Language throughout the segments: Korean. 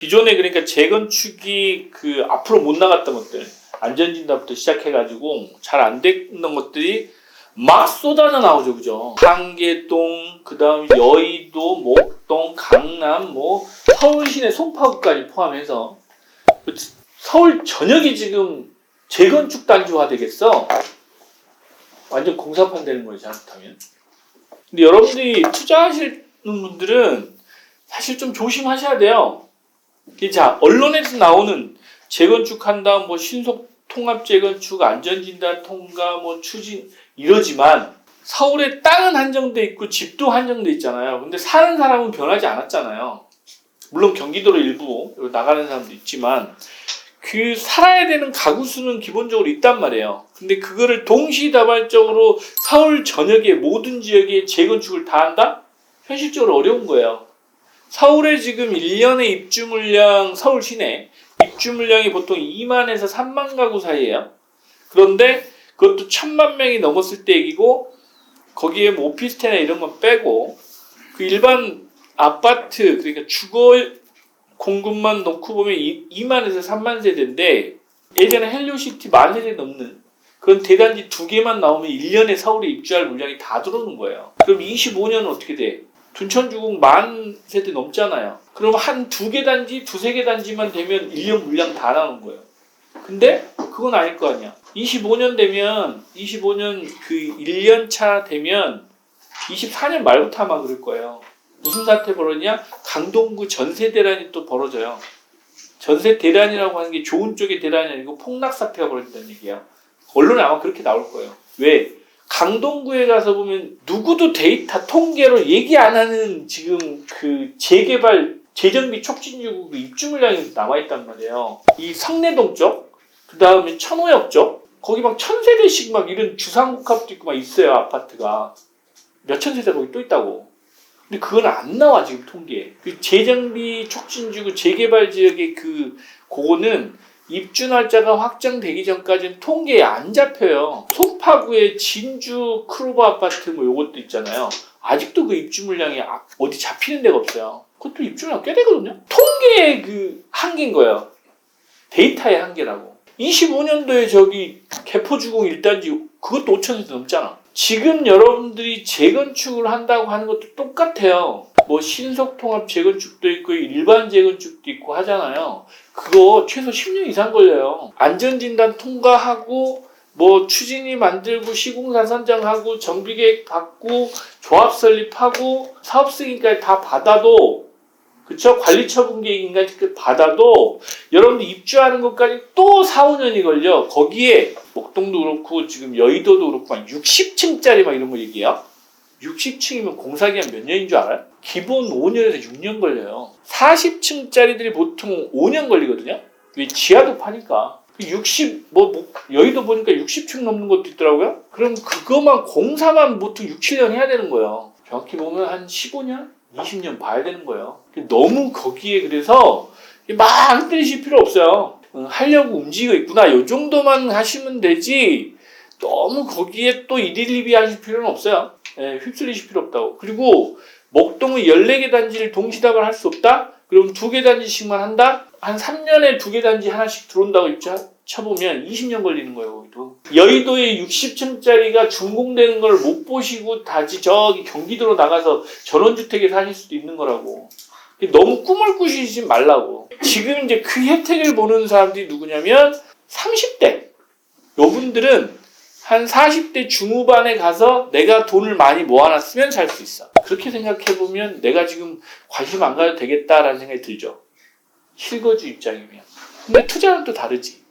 기존에 그러니까 재건축이 그 앞으로 못 나갔던 것들 안전진단부터 시작해가지고 잘 안 됐던 것들이 막 쏟아져 나오죠, 그죠? 한계동, 그 다음 여의도, 목동, 강남, 뭐 서울 시내 송파구까지 포함해서 서울 전역이 지금 재건축 단지화 되겠어. 완전 공사판 되는 거예요, 잘못하면. 근데 여러분들이 투자하시는 분들은 사실 좀 조심하셔야 돼요. 자, 언론에서 나오는 재건축한다, 뭐 신속 통합 재건축, 안전진단 통과, 뭐 추진 이러지만 서울에 땅은 한정돼 있고 집도 한정돼 있잖아요. 근데 사는 사람은 변하지 않았잖아요. 물론 경기도로 일부 나가는 사람도 있지만 그 살아야 되는 가구 수는 기본적으로 있단 말이에요. 근데 그거를 동시다발적으로 서울 전역의 모든 지역에 재건축을 다 한다? 현실적으로 어려운 거예요. 서울에 지금 1년의 입주 물량, 서울 시내 입주 물량이 보통 2만에서 3만 가구 사이예요. 그런데 그것도 천만 명이 넘었을 때 얘기고 거기에 뭐 오피스텔이나 이런 건 빼고 그 일반 아파트 그러니까 주거 공급만 놓고 보면 2만에서 3만 세대인데 예전에 헬리오시티 만 세대 넘는 그런 대단지 두 개만 나오면 1년에 서울에 입주할 물량이 다 들어오는 거예요. 그럼 25년은 어떻게 돼? 둔천주공 만 세대 넘잖아요. 그럼 한 두 개 단지, 두세 개 단지만 되면 1년 물량 다 나오는 거예요. 근데 그건 아닐 거 아니야. 25년 되면 25년 그 1년 차 되면 24년 말부터 아마 그럴 거예요. 무슨 사태 벌어지냐? 강동구 전세 대란이 또 벌어져요. 전세 대란이라고 하는 게 좋은 쪽의 대란이 아니고 폭락 사태가 벌어진다는 얘기야. 언론에 아마 그렇게 나올 거예요. 왜? 강동구에 가서 보면 누구도 데이터 통계로 얘기 안 하는 지금 그 재개발 재정비 촉진주구 그 입주 물량이 남아 있단 말이에요. 이 성내동 쪽, 그 다음에 천호역 쪽, 거기 막 천세대씩 막 이런 주상복합도 있고 막 있어요 아파트가 몇천 세대 거기 또 있다고. 근데 그건 안 나와 지금 통계에. 그 재정비 촉진주구 재개발 지역의 그 그거는 입주 날짜가 확정되기 전까지는 통계에 안 잡혀요. 송파구의 진주 크루버 아파트 뭐 요것도 있잖아요. 아직도 그 입주 물량이 아- 어디 잡히는 데가 없어요. 그것도 입주 물량 꽤 되거든요. 통계의 그 한계인 거예요. 데이터의 한계라고. 25년도에 저기 개포주공 1단지 그것도 5천 세대 넘잖아. 지금 여러분들이 재건축을 한다고 하는 것도 똑같아요. 뭐 신속통합 재건축도 있고 일반 재건축도 있고 하잖아요. 그거 최소 10년 이상 걸려요. 안전진단 통과하고 뭐 추진이 만들고 시공사 선정하고 정비계획 받고 조합 설립하고 사업 승인까지 다 받아도 그쵸 관리 처분 계획인까지 받아도 여러분들 입주하는 것까지 또 4, 5년이 걸려 거기에 목동도 그렇고 지금 여의도도 그렇고 막 60층짜리 막 이런 거 얘기해요 60층이면 공사기간 몇 년인 줄 알아요? 기본 5년에서 6년 걸려요 40층짜리들이 보통 5년 걸리거든요 왜 지하도 파니까 60, 뭐, 뭐, 여의도 보니까 60층 넘는 것도 있더라고요. 그럼 그거만, 공사만 보통 6, 7년 해야 되는 거예요. 정확히 보면 한 15년? 20년 봐야 되는 거예요. 너무 거기에 그래서 막 흔들리실 필요 없어요. 응, 하려고 움직이고 있구나. 요 정도만 하시면 되지. 너무 거기에 또 일일리비 하실 필요는 없어요. 예, 휩쓸리실 필요 없다고. 그리고 목동의 14개 단지를 동시다발 할 수 없다? 그럼 두 개 단지씩만 한다? 한 3년에 두 개 단지 하나씩 들어온다고 입주 쳐보면 20년 걸리는 거예요, 거기도. 여의도에 60층짜리가 준공되는 걸 못 보시고 다시 저기 경기도로 나가서 전원주택에 사실 수도 있는 거라고. 너무 꿈을 꾸시지 말라고. 지금 이제 그 혜택을 보는 사람들이 누구냐면 30대. 요분들은 한 40대 중후반에 가서 내가 돈을 많이 모아놨으면 살 수 있어. 그렇게 생각해보면 내가 지금 관심 안 가도 되겠다라는 생각이 들죠. 실거주 입장이면. 근데 투자는 또 다르지.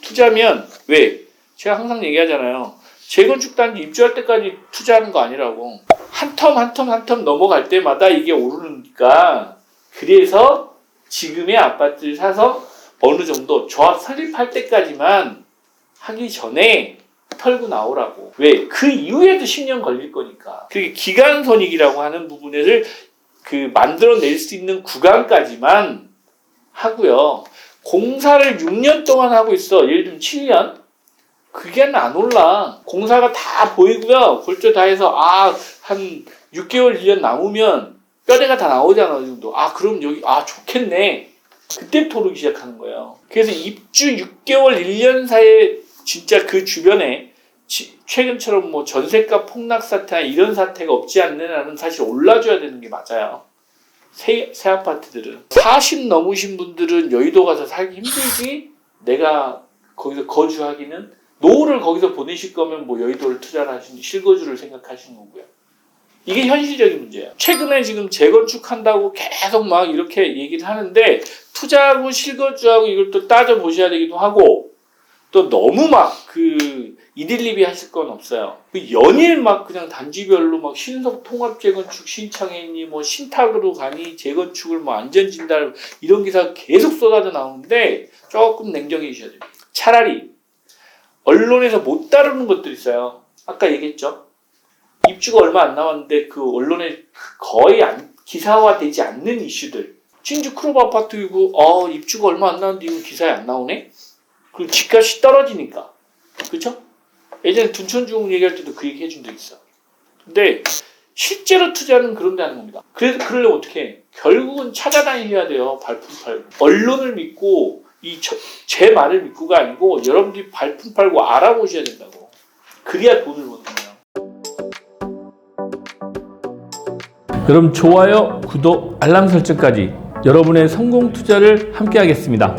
투자면 왜? 제가 항상 얘기하잖아요. 재건축 단지 입주할 때까지 투자하는 거 아니라고. 한 텀 한 텀 한 텀 넘어갈 때마다 이게 오르니까 그래서 지금의 아파트를 사서 어느 정도 조합 설립할 때까지만 하기 전에 털고 나오라고. 왜? 그 이후에도 10년 걸릴 거니까. 그게 기간 손익이라고 하는 부분을 그 만들어낼 수 있는 구간까지만 하고요. 공사를 6년 동안 하고 있어. 예를 들면 7년? 그게 안 올라. 공사가 다 보이고요. 골조 다 해서, 아, 한 6개월, 1년 남으면 뼈대가 다 나오잖아, 이 정도. 아, 그럼 여기, 아, 좋겠네. 그때부터 오르기 시작하는 거예요. 그래서 입주 6개월 1년 사이에 진짜 그 주변에 지- 최근처럼 뭐 전세가 폭락 사태나 이런 사태가 없지 한은 사실 올라줘야 되는 게 맞아요. 새, 새 아파트들은 40 넘으신 분들은 여의도 가서 살기 힘들지 내가 거기서 거주하기는 노후를 거기서 보내실 거면 뭐 여의도를 투자를 하시는 실거주를 생각하시는 거고요. 이게 현실적인 문제예요. 최근에 지금 재건축한다고 계속 막 이렇게 얘기를 하는데 투자하고 실거주하고 이걸 또 따져 보셔야 되기도 하고 또 너무 막 그 이딜리비 하실 건 없어요. 그 연일 막 그냥 단지별로 막 신속 통합 재건축 신청했니 뭐 신탁으로 가니 재건축을 뭐 안전 진단 이런 기사 계속 쏟아져 나오는데 조금 냉정해지셔야 돼요. 차라리 언론에서 못 다루는 것들 있어요. 아까 얘기했죠. 입주가 얼마 안 남았는데 그 언론에 거의 안- 기사화되지 않는 이슈들. 진주 크롭 아파트 이고 어 입주가 얼마 안 남았는데 이거 기사에 안 나오네. 그리고 집값이 떨어지니까. 그렇죠? 예전에 둔촌중 얘기할 때도 그 얘기 해준 적 있어. 근데 실제로 투자는 그런 데 하는 겁니다. 그래서 그러려면 어떻게 해? 결국은 찾아다니셔야 돼요. 발품 팔고. 언론을 믿고 이 제 말을 믿고가 아니고 여러분들이 발품 팔고 알아보셔야 된다고. 그래야 돈을 버는 거예요. 여러분 좋아요, 구독, 알람 설정까지 여러분의 성공 투자를 함께 하겠습니다.